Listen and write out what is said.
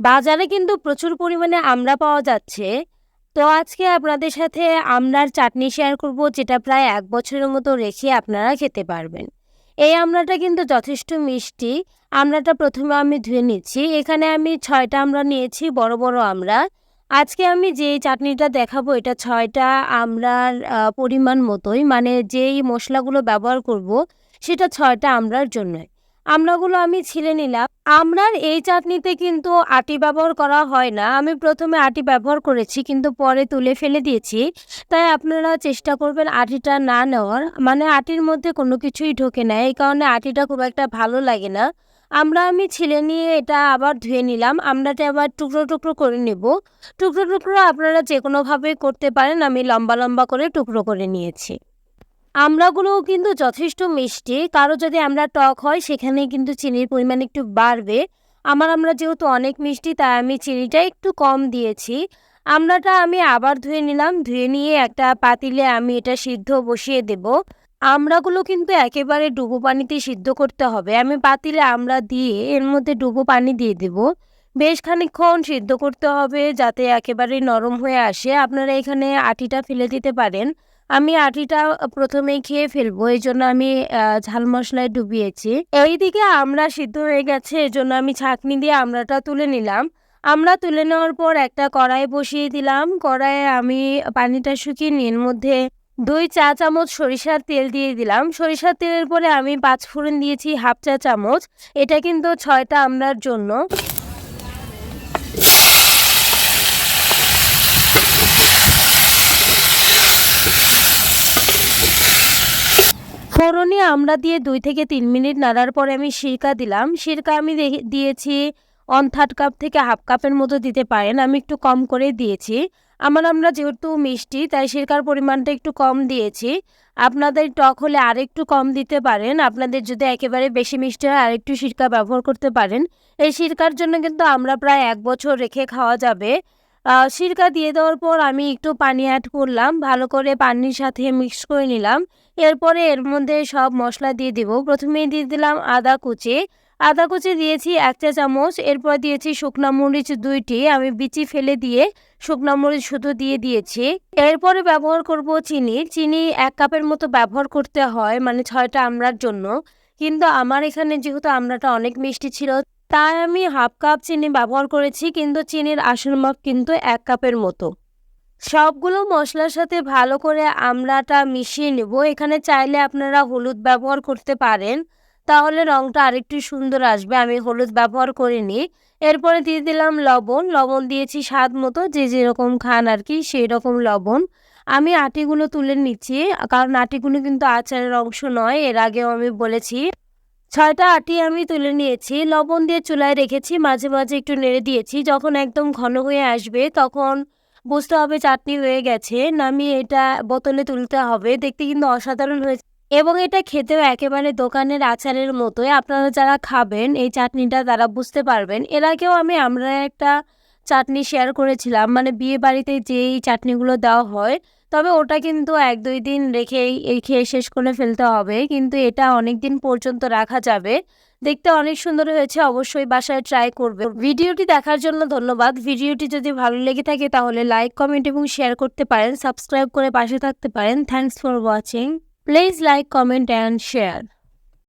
বাজারে কিন্তু প্রচুর পরিমাণে আমড়া পাওয়া যাচ্ছে। তো আজকে আপনাদের সাথে আমড়ার চাটনি শেয়ার করব যেটা প্রায় এক বছরের মতো রেখে আপনারা খেতে পারবেন। এই আমড়াটা কিন্তু যথেষ্ট মিষ্টি। আমড়াটা প্রথমে আমি ধুয়ে নিচ্ছি। এখানে আমি ৬ টা আমড়া নিয়েছি বড়, বড় আমড়া। আজকে আমি যেই চাটনিটা দেখাবো এটা ৬ টা আমড়ার পরিমাণ মতোই মানে যেই মশলাগুলো ব্যবহার করব সেটা ৬ টা আমড়ার জন্যই। আমড়াগুলো আমি ছিলে নিলাম। আমড়ার এই চাটনিতে কিন্তু আটি ব্যবহার করা হয় না। আমি প্রথমে আটি ব্যবহার করেছি কিন্তু পরে তুলে ফেলে দিয়েছি। তাই আপনারা চেষ্টা করবেন আটিটা না নেওয়ার। মানে আটির মধ্যে কোনো কিছুই ঢোকে না। এই কারণে আটিটা খুব একটা ভালো লাগে না। আমরা আমি ছিলে নিয়ে এটা আবার ধুয়ে নিলাম। আমড়াটা আবার টুকরো, টুকরো করে নেব। টুকরো, টুকরো আপনারা যেকোনোভাবে করতে পারেন। আমি লম্বা, লম্বা করে টুকরো করে নিয়েছি। আমড়াগুলোও কিন্তু যথেষ্ট মিষ্টি। কারও যদি আমরা টক হয় সেখানে কিন্তু চিনির পরিমাণ একটু বাড়বে। আমার আমরা যেহেতু অনেক মিষ্টি, তাই আমি চিনিটা একটু কম দিয়েছি। আমড়াটা আমি আবার ধুয়ে নিলাম। ধুয়ে নিয়ে একটা পাতিলে আমি এটা সিদ্ধ বসিয়ে দেব। আমড়াগুলো কিন্তু একেবারে ডুবো পানিতে সিদ্ধ করতে হবে। আমি পাতিলে আমড়া দিয়ে এর মধ্যে ডুবো পানি দিয়ে দেব। বেশ খানিকক্ষণ সিদ্ধ করতে হবে যাতে একেবারে নরম হয়ে আসে। আপনারা এখানে আটিটা ফেলে দিতে পারেন। আমি আটিটা ১ম এই খেয়ে ফেলব। এই জন্য আমি ঝাল মশলায় ডুবিয়েছি। এইদিকে আমরা সিদ্ধ হয়ে গেছে, এই জন্য আমি ছাঁকনি দিয়ে আমড়াটা তুলে নিলাম। আমরা তুলে নেওয়ার পর একটা কড়াই বসিয়ে দিলাম। কড়াইয়ে আমি পানিটা শুকিয়ে নিয়ে মধ্যে দুই চা চামচ সরিষার তেল দিয়ে দিলাম। সরিষার তেলের পরে আমি পাঁচ ফোড়ন দিয়েছি ১/২ চা চামচ। এটা কিন্তু ৬ টা আমড়ার জন্য। ফোড়নে আমরা দিয়ে দুই থেকে তিন মিনিট নাড়ার পরে আমি সিরকা দিলাম। সিরকা আমি দিয়েছি 1/3 কাপ থেকে 1/2 কাপের মতো দিতে পারেন। আমি একটু কম করেই দিয়েছি। আমার আমরা যেহেতু মিষ্টি, তাই সিরকার পরিমাণটা একটু কম দিয়েছি। আপনাদের টক হলে আরেকটু কম দিতে পারেন। আপনাদের যদি একেবারে বেশি মিষ্টি হয়, আরেকটু সিরকা ব্যবহার করতে পারেন। এই সিরকার জন্য কিন্তু আমরা প্রায় এক বছর রেখে খাওয়া যাবে। সিরকা দিয়ে দেওয়ার পর আমি একটু পানি এড করলাম। ভালো করে পানির সাথে মিক্স করে নিলাম। এরপরে এর মধ্যে সব মশলা দিয়ে দিব। ১ম এই দিয়ে দিলাম আদা কুচি। আদা কুচি দিয়েছি ১ চা চামচ। এরপর দিয়েছি শুকনা মরিচ দুইটি আমি বিচি ফেলে দিয়ে শুকনা মরিচ শুধু দিয়ে দিয়েছি। এরপরে ব্যবহার করব চিনি। চিনি এক কাপের মতো ব্যবহার করতে হয় মানে ৬ টা আমড়ার জন্য। কিন্তু আমার এখানে যেহেতু আমড়াটা অনেক মিষ্টি ছিল তাই আমি ১/২ কাপ চিনি ব্যবহার করেছি, কিন্তু চিনির আসল মাপ কিন্তু এক কাপের মতো। সবগুলো মশলার সাথে ভালো করে আমড়াটা মিশিয়ে নেব। এখানে চাইলে আপনারা হলুদ ব্যবহার করতে পারেন। তাহলে রংটা আরেকটু সুন্দর আসবে। আমি হলুদ ব্যবহার করিনি। এরপরে দিয়ে দিলাম লবণ। লবণ দিয়েছি স্বাদ মতো যে যেরকম খান আর কি, সেই রকম লবণ। আমি আটিগুলো তুলে নিচ্ছি। কারণ আটিগুলো কিন্তু আচারের অংশ নয়। এর আগেও আমি বলেছি। ৬ টা আটি আমি তুলে নিয়েছি। লবণ দিয়ে চুলায় রেখেছি। মাঝে, মাঝে একটু নেড়ে দিয়েছি। যখন একদম ঘন হয়ে আসবে তখন বুঝতে হবে চাটনি হয়ে গেছে। নামিয়ে এটা বোতলে তুলতে হবে। দেখতে কিন্তু অসাধারণ হয়েছে এবং এটা খেতেও একেবারে দোকানের আচারের মতোই। আপনারা যারা খাবেন এই চাটনিটা তারা বুঝতে পারবেন। এর আগেও আমি আমরা একটা চাটনি শেয়ার করেছিলাম। মানে বিয়েবাড়িতে যেই চাটনিগুলো দেওয়া হয়। তবে ওটা কিন্তু ১-২ দিন রেখেই এই খেয়ে শেষ করে ফেলতে হবে। কিন্তু এটা অনেক দিন পর্যন্ত রাখা যাবে। দেখতে অনেক সুন্দর হয়েছে। অবশ্যই বাসায় ট্রাই করবে ভিডিওটি দেখার জন্য ধন্যবাদ। ভিডিওটি যদি ভালো লেগে থাকে তাহলে লাইক, কমেন্ট এবং শেয়ার করতে পারেন। সাবস্ক্রাইব করে পাশে থাকতে পারেন। Thanks for watching. Please like, comment and share.